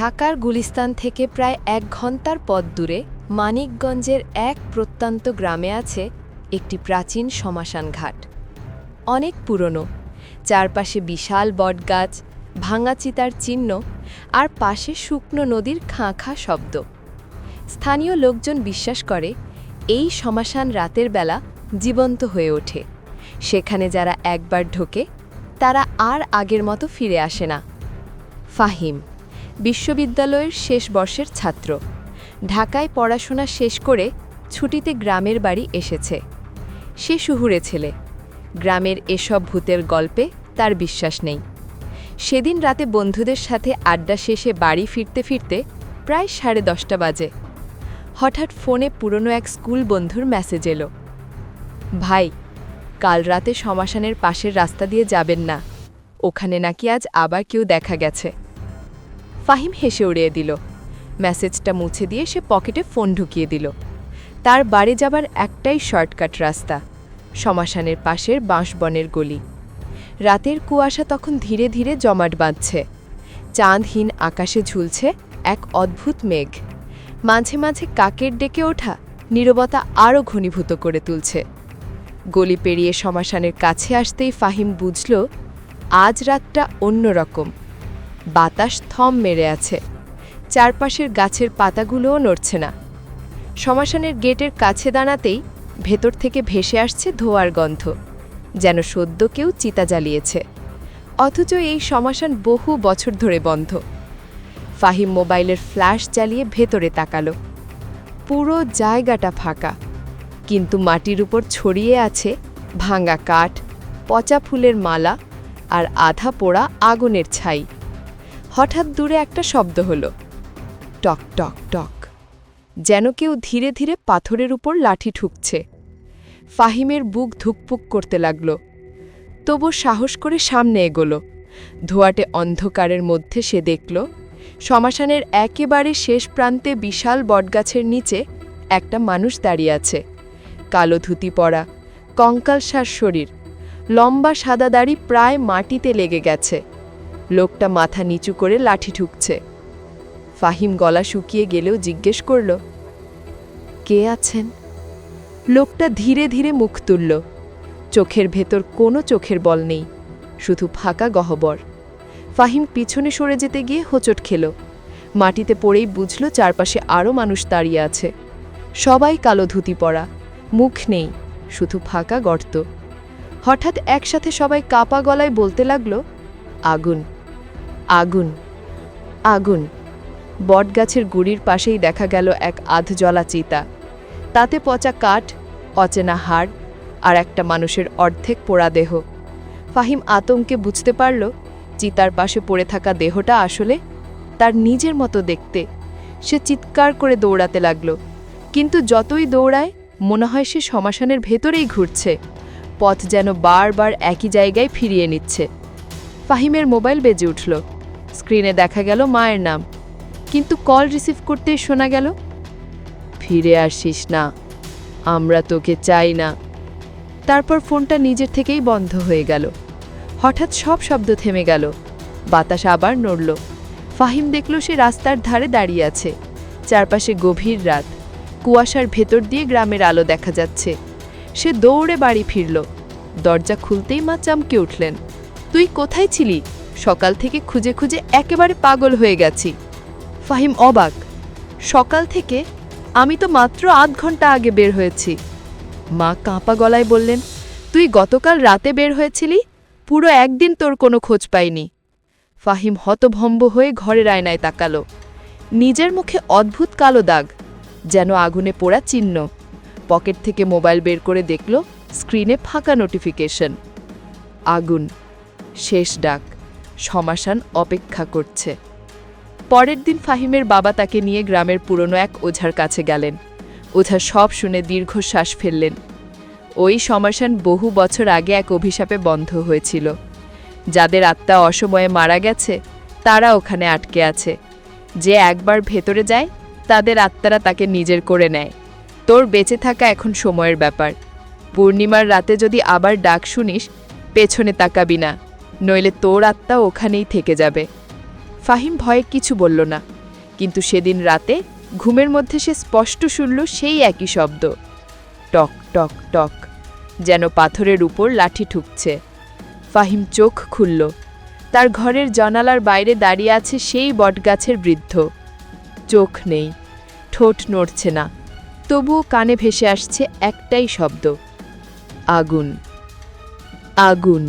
ঢাকার গুলিস্তান থেকে প্রায় এক ঘণ্টার পথ দূরে মানিকগঞ্জের এক প্রত্যন্ত গ্রামে আছে একটি প্রাচীন শ্মশান ঘাট। অনেক পুরনো। চারপাশে বিশাল বটগাছ, ভাঙা চিতার চিহ্ন আর পাশে শুকনো নদীর খাঁ খাঁ শব্দ। স্থানীয় লোকজন বিশ্বাস করে, এই শ্মশান রাতের বেলা জীবন্ত হয়ে ওঠে। সেখানে যারা একবার ঢোকে, তারা আর আগের মতো ফিরে আসে না। ফাহিম বিশ্ববিদ্যালয়ের শেষ বর্ষের ছাত্র। ঢাকায় পড়াশোনা শেষ করে ছুটিতে গ্রামের বাড়ি এসেছে। সে শুহুরে ছেলে। গ্রামের এসব ভূতের গল্পে তার বিশ্বাস নেই। সেদিন রাতে বন্ধুদের সাথে আড্ডা শেষে বাড়ি ফিরতে ফিরতে প্রায় সাড়ে দশটা বাজে। হঠাৎ ফোনে পুরনো এক স্কুল বন্ধুর মেসেজ এলো। ভাই, কাল রাতে শ্মশানের পাশের রাস্তা দিয়ে যাবেন না। ওখানে নাকি আজ আবার কেউ দেখা গেছে। ফাহিম হেসে উড়িয়ে দিল। মেসেজটা মুছে দিয়ে সে পকেটে ফোন ঢুকিয়ে দিল। তার বাড়ি যাবার একটাই শর্টকাট রাস্তা শ্মশানের পাশের বাঁশবনের গলি। রাতের কুয়াশা তখন ধীরে ধীরে জমাট বাঁধছে। চাঁদহীন আকাশে ঝুলছে এক অদ্ভুত মেঘ। মাঝে মাঝে কাকের ডেকে ওঠা নীরবতা আরও ঘনীভূত করে তুলছে। গলি পেরিয়ে শ্মশানের কাছে আসতেই ফাহিম বুঝল, আজ রাতটা অন্যরকম। বাতাস থম মেরে আছে। চারপাশের গাছের পাতাগুলোও নড়ছে না। শ্মশানের গেটের কাছে দাঁড়াতেই ভেতর থেকে ভেসে আসছে ধোয়ার গন্ধ, যেন সদ্য কেউ চিতা জ্বালিয়েছে। অথচ এই শ্মশান বহু বছর ধরে বন্ধ। ফাহিম মোবাইলের ফ্ল্যাশ জ্বালিয়ে ভেতরে তাকালো। পুরো জায়গাটা ফাঁকা, কিন্তু মাটির উপর ছড়িয়ে আছে ভাঙা কাঠ, পচা ফুলের মালা আর আধা পোড়া আগুনের ছাই। হঠাৎ দূরে একটা শব্দ হলো। টক টক টক। যেন কেউ ধীরে ধীরে পাথরের উপর লাঠি ঠুকছে। ফাহিমের বুক ধুকপুক করতে লাগল। তবু সাহস করে সামনে এগোলো। ধোয়াটে অন্ধকারের মধ্যে সে দেখল শ্মশানের একেবারে শেষ প্রান্তে বিশাল বটগাছের নিচে একটা মানুষ দাঁড়িয়ে আছে। কালো ধুতি পরা, কঙ্কালসার শরীর। লম্বা সাদা দাড়ি প্রায় মাটিতে লেগে গেছে। লোকটা মাথা নিচু করে লাঠি ঠুকছে। ফাহিম গলা শুকিয়ে গেলেও জিজ্ঞেস করল, কে আছেন? লোকটা ধীরে ধীরে মুখ তুলল। চোখের ভেতর কোনো চোখের বল নেই, শুধু ফাঁকা গহ্বর। ফাহিম পিছনে সরে যেতে গিয়ে হোঁচট খেল। মাটিতে পড়েই বুঝল চারপাশে আরও মানুষ দাঁড়িয়ে আছে। সবাই কালো ধুতি পরা, মুখ নেই, শুধু ফাঁকা গর্ত। হঠাৎ একসাথে সবাই কাপা গলায় বলতে লাগল, আগুন! আগুন আগুন। বটগাছের গুড়ির পাশেই দেখা গেল এক আধজলা চিতা। তাতে পচা কাঠ, অচেনা হাড় আর একটা মানুষের অর্ধেক পোড়া দেহ। ফাহিম আতঙ্কে বুঝতে পারল, চিতার পাশে পড়ে থাকা দেহটা আসলে তার নিজের মতো দেখতে। সে চিৎকার করে দৌড়াতে লাগল, কিন্তু যতই দৌড়ায়, মনে হয় সে শ্মশানের ভেতরেই ঘুরছে। পথ যেন বারবার একই জায়গায় ফিরিয়ে নিচ্ছে। ফাহিমের মোবাইল বেজে উঠল। স্ক্রিনে দেখা গেল মায়ের নাম। কিন্তু কল রিসিভ করতে শোনা গেল, ফিরে আসিস না, আমরা তোকে চাই না। তারপর ফোনটা নিজের থেকেই বন্ধ হয়ে গেল। হঠাৎ সব শব্দ থেমে গেল। বাতাস আবার নড়ল। ফাহিম দেখল সে রাস্তার ধারে দাঁড়িয়ে আছে। চারপাশে গভীর রাত। কুয়াশার ভেতর দিয়ে গ্রামের আলো দেখা যাচ্ছে। সে দৌড়ে বাড়ি ফিরল। দরজা খুলতেই মা চমকে উঠলেন। তুই কোথায় ছিলি? সকাল থেকে খুঁজে খুঁজে একেবারে পাগল হয়ে গেছি। ফাহিম অবাক। সকাল থেকে আমি তো মাত্র আধ ঘণ্টা আগে বের হয়েছি। মা কাঁপা গলায় বললেন, তুই গতকাল রাতে বের হয়েছিলি? পুরো একদিন তোর কোনো খোঁজ পাইনি। ফাহিম হতভম্ব হয়ে ঘরের আয়নায় তাকালো। নিজের মুখে অদ্ভুত কালো দাগ, যেন আগুনে পোড়া চিহ্ন। পকেট থেকে মোবাইল বের করে দেখল, স্ক্রিনে ফাঁকা নোটিফিকেশন। আগুন, শেষ ডাক। শ্মশান অপেক্ষা করছে। পরের দিন ফাহিমের বাবা তাকে নিয়ে গ্রামের পুরনো এক ওঝার কাছে গেলেন। ওঝা সব শুনে দীর্ঘশ্বাস ফেললেন। ওই শ্মশান বহু বছর আগে এক অভিশাপে বন্ধ হয়েছিল। যাদের আত্মা অসময়ে মারা গেছে, তারা ওখানে আটকে আছে। যে একবার ভেতরে যায়, তাদের আত্মারা তাকে নিজের করে নেয়। তোর বেঁচে থাকা এখন সময়ের ব্যাপার। পূর্ণিমার রাতে যদি আবার ডাক শুনিস, পেছনে তাকাবি না। নইলে তোর আত্মা ওখানেই থেকে যাবে। ফাহিম ভয়ে কিছু বলল না, কিন্তু সেদিন রাতে ঘুমের মধ্যে সে স্পষ্ট শুনল সেই একই শব্দ। টক টক টক, যেন পাথরের উপর লাঠি ঠুকছে। ফাহিম চোখ খুলল। তার ঘরের জানালার বাইরে দাঁড়িয়ে আছে সেই বটগাছের বৃদ্ধ। চোখ নেই, ঠোঁট নড়ছে না, তবুও কানে ভেসে আসছে একটাই শব্দ। আগুন আগুন।